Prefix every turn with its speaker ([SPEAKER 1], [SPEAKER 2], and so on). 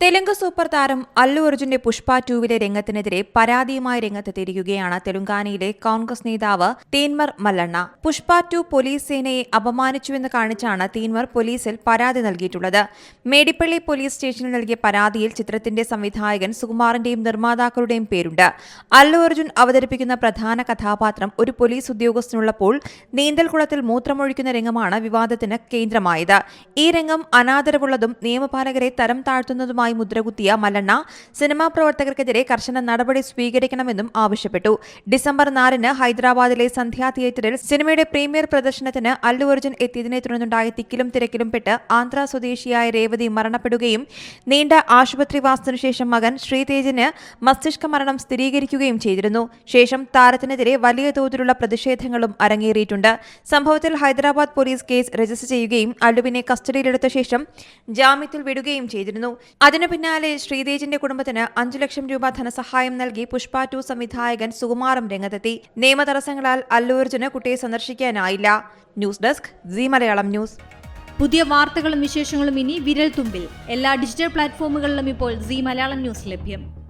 [SPEAKER 1] Telugu super താരം അല്ലു അർജുന്റെ പുഷ്പ ടൂവിലെ രംഗത്തിനെതിരെ പരാതിയുമായി രംഗത്തെത്തിയിരിക്കുകയാണ് തെലുങ്കാനയിലെ കോൺഗ്രസ് നേതാവ് തീൻമർ മല്ലണ്ണ. പുഷ്പ ടു പോലീസ് സേനയെ അപമാനിച്ചുവെന്ന് കാണിച്ചാണ് തീൻമർ പോലീസിൽ പരാതി നൽകിയിട്ടുള്ളത്. മേടിപ്പള്ളി പോലീസ് സ്റ്റേഷനിൽ നൽകിയ പരാതിയിൽ ചിത്രത്തിന്റെ സംവിധായകൻ സുകുമാറിന്റെയും നിർമ്മാതാക്കളുടെയും പേരുണ്ട്. അല്ലു അർജുൻ അവതരിപ്പിക്കുന്ന പ്രധാന കഥാപാത്രം ഒരു പോലീസ് ഉദ്യോഗസ്ഥനുള്ളപ്പോൾ നീന്തൽക്കുളത്തിൽ മൂത്രമൊഴിക്കുന്ന രംഗമാണ് വിവാദത്തിന് കേന്ദ്രമായത്. ഈ രംഗം അനാദരവുള്ളതും നിയമപാലകരെ തരം താഴ്ത്തുന്നതുമായി മുദ്രകുത്തിയ മല്ലണ്ണ സിനിമാ പ്രവർത്തകർക്കെതിരെ കർശന നടപടി സ്വീകരിക്കണമെന്നും ആവശ്യപ്പെട്ടു. ഡിസംബർ നാലിന് ഹൈദരാബാദിലെ സന്ധ്യ തിയേറ്ററിൽ സിനിമയുടെ പ്രീമിയർ പ്രദർശനത്തിന് അല്ലു അർജുൻ എത്തിയതിനെ തുടർന്നുണ്ടായ തിക്കിലും തിരക്കിലും പെട്ട് ആന്ധ്ര സ്വദേശിയായ രേവതി മരണപ്പെടുകയും നീണ്ട ആശുപത്രിവാസത്തിനു ശേഷം മകൻ ശ്രീതേജിന് മസ്തിഷ്ക മരണം സ്ഥിരീകരിക്കുകയും ചെയ്തിരുന്നു. ശേഷം താരത്തിനെതിരെ വലിയ തോതിലുള്ള പ്രതിഷേധങ്ങളും അരങ്ങേറിയിട്ടുണ്ട്. സംഭവത്തിൽ ഹൈദരാബാദ് പോലീസ് കേസ് രജിസ്റ്റർ ചെയ്യുകയും അല്ലുവിനെ കസ്റ്റഡിയിലെടുത്ത ശേഷം ജാമ്യത്തിൽ വിടുകയും ചെയ്തിരുന്നു. പിന്നാലെ ശ്രീതേജിന്റെ കുടുംബത്തിന് അഞ്ചു ലക്ഷം രൂപ ധനസഹായം നൽകി പുഷ്പ ടു സംവിധായകൻ സുകുമാറും രംഗത്തെത്തി. നിയമതടസ്സങ്ങളാൽ അല്ലൂർജുന് കുട്ടിയെ സന്ദർശിക്കാനായില്ല. News desk Zee Malayalam news.
[SPEAKER 2] പുതിയ വാർത്തകളും വിശേഷങ്ങളും ഇനി വിരൽ തുമ്പിൽ. എല്ലാ ഡിജിറ്റൽ പ്ലാറ്റ്ഫോമുകളിലും ഇപ്പോൾ സി മലയാളം ന്യൂസ് ലഭ്യം.